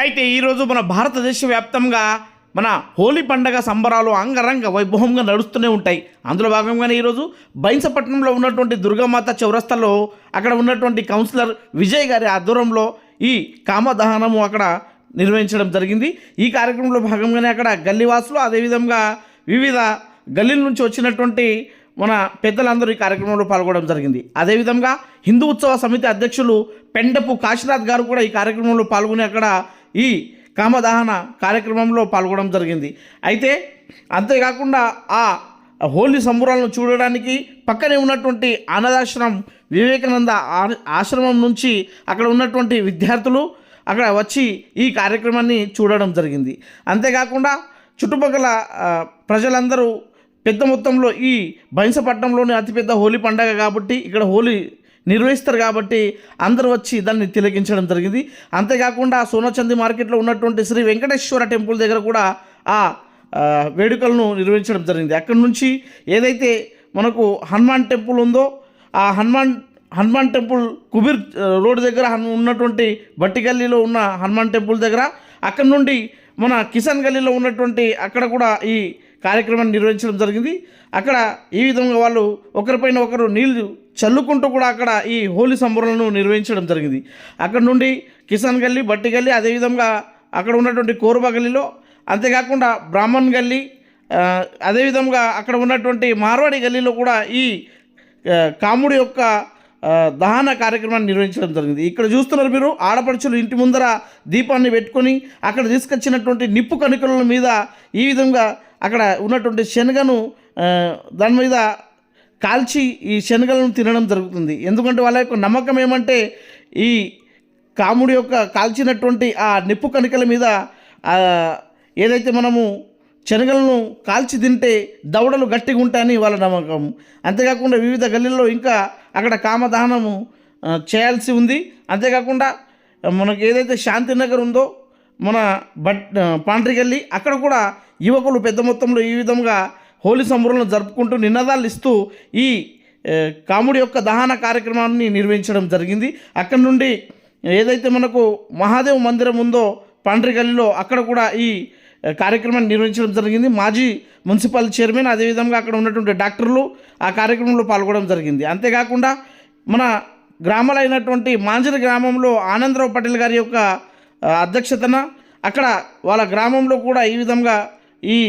అయితే ఈరోజు మన భారతదేశ వ్యాప్తంగా మన హోలీ పండగ సంబరాలు అంగరంగ వైభవంగా నడుస్తూనే ఉంటాయి. అందులో భాగంగానే ఈరోజు బైన్సపట్నంలో ఉన్నటువంటి దుర్గామాత చౌరస్తలో అక్కడ ఉన్నటువంటి కౌన్సిలర్ విజయ్ గారి ఆధ్వర్యంలో ఈ కామదహనము అక్కడ నిర్వహించడం జరిగింది. ఈ కార్యక్రమంలో భాగంగానే అక్కడ గల్లీవాసులు అదేవిధంగా వివిధ గల్లీల నుంచి వచ్చినటువంటి మన పెద్దలందరూ ఈ కార్యక్రమంలో పాల్గొనడం జరిగింది. అదేవిధంగా హిందూ ఉత్సవ సమితి అధ్యక్షులు పెండపు కాశీనాథ్ గారు కూడా ఈ కార్యక్రమంలో పాల్గొని అక్కడ ఈ కామదహన కార్యక్రమంలో పాల్గొనడం జరిగింది. అయితే అంతేకాకుండా ఆ హోలీ సంబురాలను చూడడానికి పక్కనే ఉన్నటువంటి అనాథాశ్రమం వివేకానంద ఆశ్రమం నుంచి అక్కడ ఉన్నటువంటి విద్యార్థులు అక్కడ వచ్చి ఈ కార్యక్రమాన్ని చూడడం జరిగింది. అంతేకాకుండా చుట్టుపక్కల ప్రజలందరూ పెద్ద మొత్తంలో ఈ బైంసపట్నంలోని అతిపెద్ద హోలీ పండగ కాబట్టి ఇక్కడ హోలీ నిర్వహిస్తారు కాబట్టి అందరూ వచ్చి దాన్ని తిలకించడం జరిగింది. అంతేకాకుండా సోనచంది మార్కెట్లో ఉన్నటువంటి శ్రీ వెంకటేశ్వర టెంపుల్ దగ్గర కూడా ఆ వేడుకలను నిర్వహించడం జరిగింది. అక్కడి నుంచి ఏదైతే మనకు హనుమాన్ టెంపుల్ ఉందో ఆ హనుమాన్ హనుమాన్ టెంపుల్ కుబీర్ రోడ్ దగ్గర హను- ఉన్నటువంటి బట్టి గల్లీలో ఉన్న హనుమాన్ టెంపుల్ దగ్గర అక్కడ నుండి మన కిసాన్ గల్లీలో ఉన్నటువంటి అక్కడ కూడా ఈ కార్యక్రమాన్ని నిర్వహించడం జరిగింది. అక్కడ ఈ విధంగా వాళ్ళు ఒకరిపైన ఒకరు నీళ్ళు చల్లుకుంటూ కూడా అక్కడ ఈ హోలీ సంబరాలను నిర్వహించడం జరిగింది. అక్కడ నుండి కిసాన్ గల్లీ బట్టి గల్లీ అదేవిధంగా అక్కడ ఉన్నటువంటి కోరుబా గల్లీలో అంతేకాకుండా బ్రాహ్మణ్ గల్లీ అదేవిధంగా అక్కడ ఉన్నటువంటి మార్వాడి గల్లీలో కూడా ఈ కాముడి యొక్క దహన కార్యక్రమాన్ని నిర్వహించడం జరిగింది. ఇక్కడ చూస్తున్నారు మీరు ఆడపడుచులు ఇంటి ముందర దీపాన్ని పెట్టుకొని అక్కడ తీసుకొచ్చినటువంటి నిప్పు కణికల మీద ఈ విధంగా అక్కడ ఉన్నటువంటి శనగను దాని మీద కాల్చి ఈ శనగలను తినడం జరుగుతుంది. ఎందుకంటే వాళ్ళ యొక్క నమ్మకం ఏమంటే ఈ కాముడి యొక్క కాల్చినటువంటి ఆ నిప్పు కణికల మీద ఏదైతే మనము శనగలను కాల్చి తింటే దవడలు గట్టిగా ఉంటాయని వాళ్ళ నమ్మకం. అంతేకాకుండా వివిధ గల్లీల్లో ఇంకా అక్కడ కామదహనము చేయాల్సి ఉంది. అంతేకాకుండా మనకు ఏదైతే శాంతినగర్ ఉందో మన బట్ పాండ్రి అక్కడ కూడా యువకులు పెద్ద మొత్తంలో ఈ విధంగా హోలీ సంబరాలను జరుపుకుంటూ నినాదాలు ఇస్తూ ఈ కాముడి యొక్క దహన కార్యక్రమాన్ని నిర్వహించడం జరిగింది. అక్కడి నుండి ఏదైతే మనకు మహాదేవ్ మందిరం ఉందో పాండ్రిగల్లిలో అక్కడ కూడా ఈ కార్యక్రమాన్ని నిర్వహించడం జరిగింది. మాజీ మున్సిపల్ చైర్మన్ అదేవిధంగా అక్కడ ఉన్నటువంటి డాక్టర్లు ఆ కార్యక్రమంలో పాల్గొనడం జరిగింది. అంతేకాకుండా మన గ్రామాలైనటువంటి మాంజరి గ్రామంలో ఆనందరావు పటేల్ గారి యొక్క అధ్యక్షతన అక్కడ వాళ్ళ గ్రామంలో కూడా ఈ విధంగా ఈ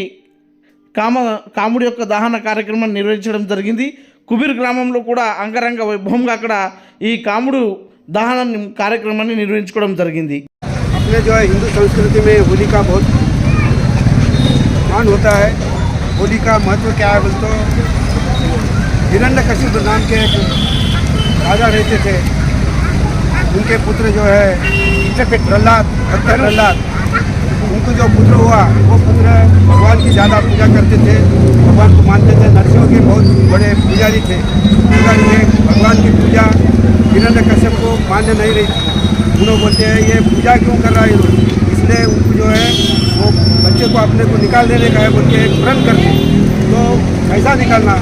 కామ కాముడి యొక్క దహన కార్యక్రమాన్ని నిర్వహించడం జరిగింది కుబీర్ గ్రామంలో కూడా అంగరంగ వైభవంగా అక్కడ ఈ కాముడు దహన కార్యక్రమాన్ని నిర్వహించుకోవడం జరిగింది अपने जो है हिंदू संस्कृति में होली का बहुत मान होता है होली का महत्व क्या है बोल तो हिरण्य कश्यप नाम के एक राजा रहते थे उनके पुत्र जो है प्रहलाद भक्त प्रहलाद उनको जो पुत्र पुत्र भगवान की ज़्यादा पूजा करते थे, भगवान को मानते थे। नरसिंह के बहुत बड़े पुजारी थे। पुजारी थे। भगवान की पूजा हिरण्य कश्यप को मान्य नहीं रही थी। उन्होंने बोलते हैं, ये पूजा क्यों कर रहा है इसलिए उनको जो है, वो बच्चे को अपने को निकाल देने का है बोल के प्रण करते तो कैसा निकालना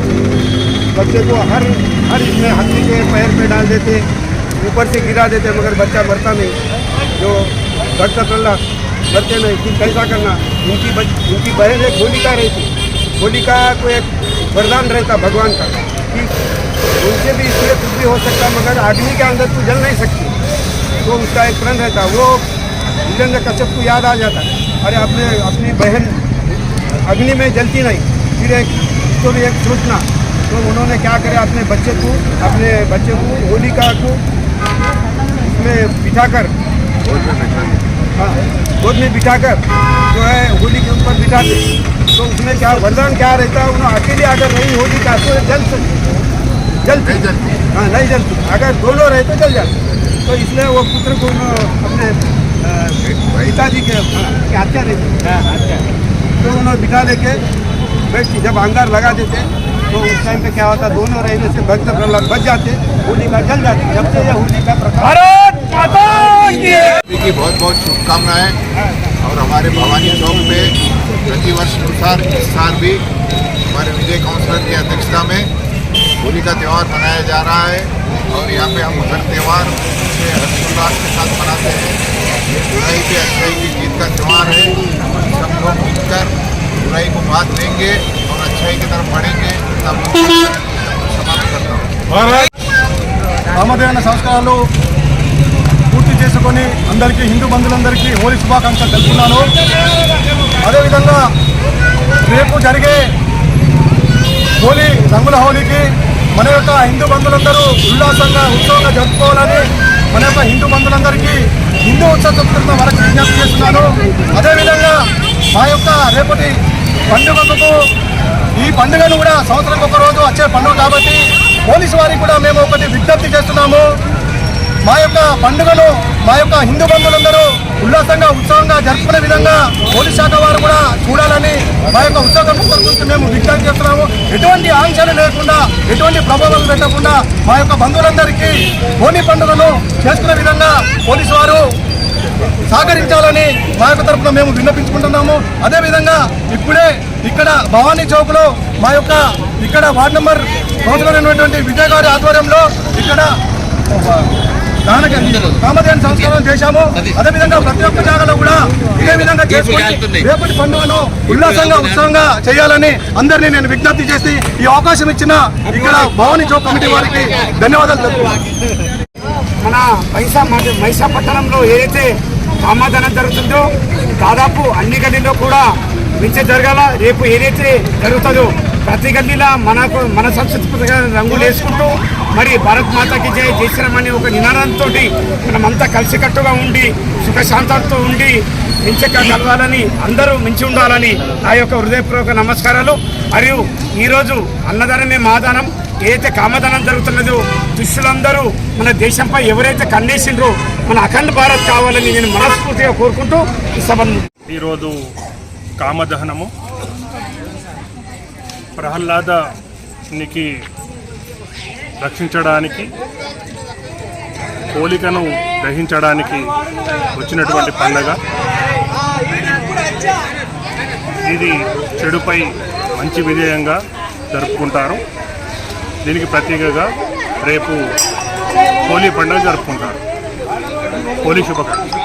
बच्चे को हर हर इसमें हाथी के पैर पे डाल देते, ऊपर से गिरा देते, मगर बच्चा मरता नहीं। जो भक्त प्रहलाद मरते नहीं फिर कैसा करना उनकी बच, उनकी बहन एक होलिका रहती होलिका को एक वरदान रहता भगवान का कि उनसे भी इसलिए कुछ भी हो सकता मगर अग्नि के अंदर तू जल नहीं सकती। तो उसका एक प्रण रहता वो वीरेंद्र कश्यप को याद आ जाता। अरे अपने अपनी बहन अग्नि में जलती नहीं फिर एक तो भी एक सोचना। तो उन्होंने क्या करे अपने बच्चे को अपने बच्चे को होलिका को उसमें बिठाकर हाँ गोद में बिठाकर जो है होली के ऊपर बिठाते। तो उसमें क्या वरदान क्या रहता है उन्हें अकेले अगर नहीं होली का तो जल सकती जलती हाँ नहीं जलती अगर दोनों रहे तो जल जाते। तो इसलिए वो पुत्र को अपने पिताजी के हाँ, के हत्या रहती तो उन्होंने बिठा लेके बैठ जब अंगार लगा देते तो उस टाइम पे क्या होता दोनों रहने से भक्त प्रहलाद बच जाते होली का जल जाती। जब से ये होली का प्रकार की बहुत बहुत शुभकामनाएं और हमारे भवानी चौक पे प्रतिवर्ष अनुसार इस साल भी हमारे विजय काउंसलर की अध्यक्षता में होली का त्यौहार मनाया जा रहा है और यहाँ पे हम हर त्यौहार से हर्षोल्लास के साथ मनाते हैं ये बुराई पे अच्छाई की का त्यौहार है सब लोग मिलकर बुराई को बात देंगे और अच्छाई की तरफ बढ़ेंगे तब समाप्त करता हूँ రామదేవన సంస్కారాలు పూర్తి అందరికీ హిందూ బంధువులందరికీ హోలీ శుభాకాంక్షలు తెలుపుతున్నాను. అదేవిధంగా రేపు జరిగే హోలీ రంగుల హోలీకి మన యొక్క హిందూ బంధువులందరూ ఉల్లాసంగా ఉత్సవంగా జరుపుకోవాలని మన యొక్క హిందూ బంధువులందరికీ హిందూ ఉత్సవ సంస్కృతి వరకు విజ్ఞప్తి చేస్తున్నాను. అదేవిధంగా మా యొక్క రేపటి పండుగకు ఈ పండుగను కూడా సంవత్సరం ఒక రోజు వచ్చే పండుగ కాబట్టి పోలీసు వారికి కూడా మేము ఒకటి విజ్ఞప్తి చేస్తున్నాము. మా యొక్క పండుగను మా యొక్క హిందూ బంధువులందరూ ఉల్లాసంగా ఉత్సవంగా జరుపుకునే విధంగా పోలీస్ శాఖ వారు కూడా చూడాలని మా యొక్క ఉత్సవ కమిటీ మేము విజ్ఞప్తి చేస్తున్నాము. ఎటువంటి ఆంక్షలు లేకుండా ఎటువంటి ప్రభావాలు పెట్టకుండా మా యొక్క బంధువులందరికీ హోలీ పండుగను చేసుకునే విధంగా పోలీసు వారు సహకరించాలని మా యొక్క తరఫున మేము విన్నపించుకుంటున్నాము. అదేవిధంగా ఇప్పుడే ఇక్కడ భవానీ చౌక్లో మా యొక్క ఇక్కడ వార్డ్ నెంబర్ కౌన్సిలర్ అయినటువంటి విజయ్ గారి ఆధ్వర్యంలో ఇక్కడ కామధేను సంస్కారం చేశాము. అదేవిధంగా ప్రతి ఒక్క జాగాలో కూడా ఇదే విధంగా చేసుకుని రేపటి పండుగను ఉల్లాసంగా ఉత్సవంగా చేయాలని అందరినీ నేను విజ్ఞప్తి చేసి ఈ అవకాశం ఇచ్చిన ఇక్కడ భవానీ చౌక్ కమిటీ వారికి ధన్యవాదాలు తెలుపుతున్నాను. మన మైసా మ- మైసా పట్టణంలో ఏదైతే కామాధనం జరుగుతుందో దాదాపు అన్ని గల్లీలో కూడా మించే జరగాల. రేపు ఏదైతే జరుగుతుందో ప్రతి గల్లీలా మనకు మన సంస్కృతిగా రంగులు వేసుకుంటూ మరి భారత్ మాతకి జై చేసినామని ఒక నినాదంతో మనమంతా కలిసికట్టుగా ఉండి సుఖశాంతాలతో ఉండి మించక కలవాలని అందరూ మించి ఉండాలని నా యొక్క హృదయపూర్వక నమస్కారాలు. మరియు ఈరోజు అన్నదానమే మాదానం ఏదైతే కామదానం జరుగుతున్నదో దుష్టులందరూ మన దేశంపై ఎవరైతే కన్నేసిండ్రో మన అఖండ భారత్ కావాలని నేను మనస్ఫూర్తిగా కోరుకుంటూ ఈ ఈరోజు కామదహనము. ప్రహ్లాదనికి రక్షించడానికి పోలికను దహించడానికి వచ్చినటువంటి పండగ. ఇది చెడుపై మంచి విజయంగా జరుపుకుంటారు. దీనికి ప్రత్యేకగా రేపు హోలీ పండుగ జరుపుకుంటారు. హోలీ శుభకాంక్షలు.